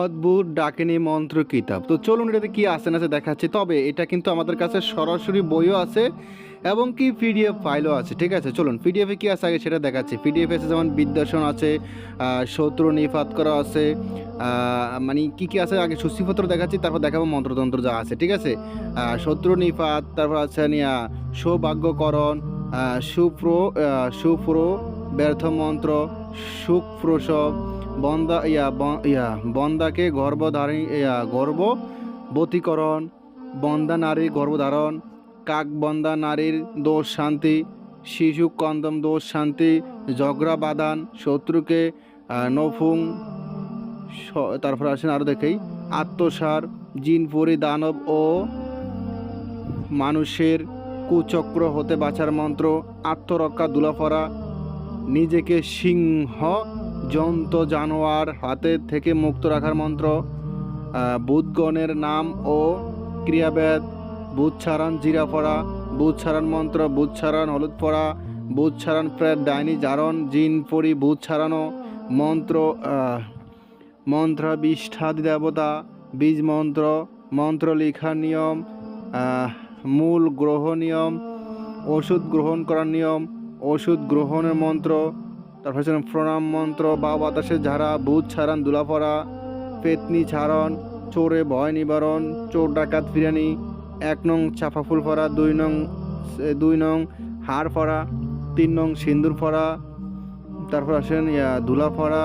অদ্ভুত ডাকিনী মন্ত্র কিতাব। তো চলুন এটাতে কি আছে না দেখাচ্ছি। তবে এটা কিন্তু আমাদের কাছে সরাসরি বইও আছে এবং কি পিডিএফ ফাইলও আছে, ঠিক আছে? চলুন, পিডিএফে কি আছে আগে সেটা দেখাচ্ছি। পিডিএফ আছে যেমন বিদ্যাসন আছে শত্রু নিফাত করা আছে মানে কি কি আছে আগে সুস্থিপত্র দেখাচ্ছি, তারপর দেখাবো মন্ত্রতন্ত্র যা আছে, ঠিক আছে? শত্রু নিফাত তারপর আছে সৌভাগ্যকরণ সুপ্র সুপ্র ব্যর্থ মন্ত্র সুখ প্রসব বন্দা, ইয়া ইয়া, বন্দাকে গর্ভধারী ইয়া, গর্ভবতীকরণ, বন্দা নারীর গর্ভধারণ কাক বন্দা নারীর দোষ শান্তি, শিশু কন্দম দোষ শান্তি, ঝগড়া বাদান শত্রুকে নফুং তারপর আসেন আরও দেখেই, আত্মসার, জিনপুরি, দানব ও মানুষের কুচক্র হতে বাঁচার মন্ত্র, আত্মরক্ষা, দুলাফরা নিজেকে সিংহ জন্তু জানোয়ার হাতের থেকে মুক্ত রাখার মন্ত্র। বুধগণের নাম ও ক্রিয়াবেদ বুধ ছাড়ান জিরা পড়া বুধ ছাড়ান মন্ত্র বুধ ছাড়ান হলুদ পড়া বুধ ছাড়ান প্রেত ডাইনি জারণ জিন পরি বুধ ছাড়ানো মন্ত্র আহ, মন্ত্র বিষ্ঠাদি দেবতা বীজ মন্ত্র মন্ত্র লেখার নিয়ম মূল গ্রহ নিয়ম ওষুধ গ্রহণ করার নিয়ম ওষুধ গ্রহণের মন্ত্র, তারপর হচ্ছে প্রণাম মন্ত্র বা বাতাসের ঝাড়া, ভূত ছাড়ান, দুলাফরা, পেতনি ছাড়ন, চোরে ভয় নিবারণ, চোর ডাকাত ফিরানি, এক নং চাপা ফুল ফরা, দুই নং দুই নং হাড় ফরা, তিন নং সিন্দুর ফরা, তারপর আসেন ইয়া ধুলা ফরা,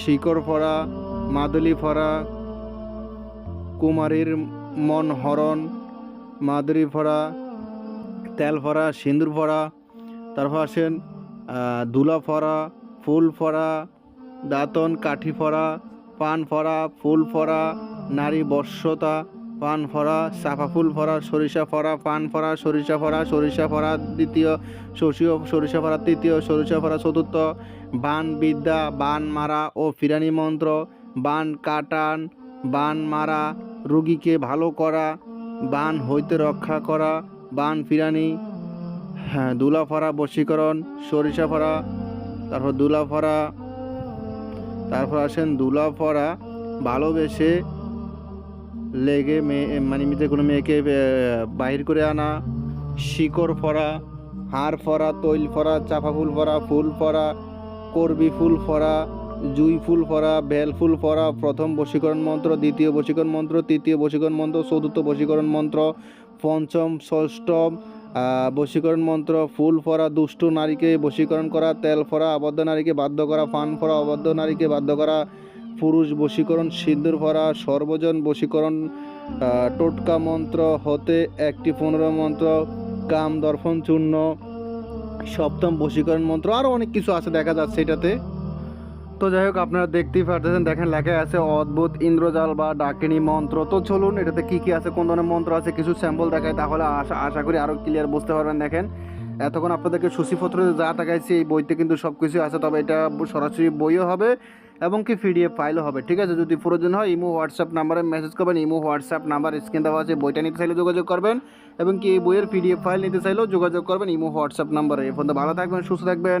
শিকড় ফরা, মাদুলি ফরা, কুমারীর মন হরণ মাদুরি ফরা, তেল ফরা, সিন্দুর ফরা তারপর আসেন দুলা ফরা ফুল ফরা দাঁতন, কাঠি ফরা পান ফরা ফুল ফরা নারী বর্ষতা, পান ফরা চাপা ফুল ফরা সরিষা ফরা পান ফরা সরিষা ফরা সরিষা ফরা দ্বিতীয় শশীয় সরিষা ফরা তৃতীয়, সরিষা ফরা চতুর্থ, বান বিদ্যা, বান মারা ও ফিরানি মন্ত্র, বান কাটান, বান মারা, রুগীকে ভালো করা, বান হইতে রক্ষা করা, বান ফিরানি হ্যাঁ দুলা ফরা বশীকরণ, সরিষা ফরা তারপর দুলা ফরা তারপর আসেন দুলা ফরা ভালোবেসে লেগে মেয়ে মানে মিতে কোনো মেয়েকে বাহির করে আনা, শিকড় ফরা হাড় ফরা তৈল ফরা চাপা ফুল ফরা ফুল ফরা করবি ফুল ফরা জুই ফুল ফরা বেল ফুল ফরা প্রথম বশীকরণ মন্ত্র, দ্বিতীয় বশীকরণ মন্ত্র, তৃতীয় বশীকরণ মন্ত্র, চতুর্থ বশীকরণ মন্ত্র, পঞ্চম, ষষ্ঠম বশীকরণ মন্ত্র, ফুল ফরা দুষ্ট নারীকে বশীকরণ করা, তেল ফরা আবদ্ধ নারীকে বাধ্য করা পান ফরা আবদ্ধ নারীকে বাধ্য করা, পুরুষ বশীকরণ সিন্দুর ফরা সর্বজন বশীকরণ টোটকা মন্ত্র, হতে একটি পনেরো মন্ত্র, কাম দর্পণ চূর্ণ, সপ্তম বশীকরণ মন্ত্র আরও অনেক কিছু আছে দেখা যাচ্ছে এটাতে। তো যাই হোক, আপনারা দেখতেই পারতেছেন, দেখেন লেখা আছে অদ্ভুত ইন্দ্রজাল বা ডাকিনী মন্ত্র। তো চলুন, এটাতে কি কি আছে, কোন ধরনের মন্ত্র আছে, কিছু স্যাম্পল দেখায় তাহলে আশা আশা করি আরও ক্লিয়ার বুঝতে পারবেন। দেখেন, এতক্ষণ আপনাদেরকে সূচিপত্র যা দেখাইছি, এই বইতে কিন্তু সব কিছু আছে, তবে এটা সরাসরি বইও হবে এবং কি পিডিএফ ফাইলও হবে, ঠিক আছে? যদি প্রয়োজন হয়, ইমো, হোয়াটসঅ্যাপ নাম্বারে মেসেজ করবেন, ইমো, হোয়াটসঅ্যাপ নাম্বার স্ক্রিন দেওয়া আছে, বইটা নিতে চাইলে যোগাযোগ করবেন, এবং কি এই বইয়ের পিডিএফ ফাইল নিতে চাইলেও যোগাযোগ করবেন, ইমো, হোয়াটসঅ্যাপ নাম্বারে। এ পর্যন্ত ভালো থাকবেন, সুস্থ থাকবেন।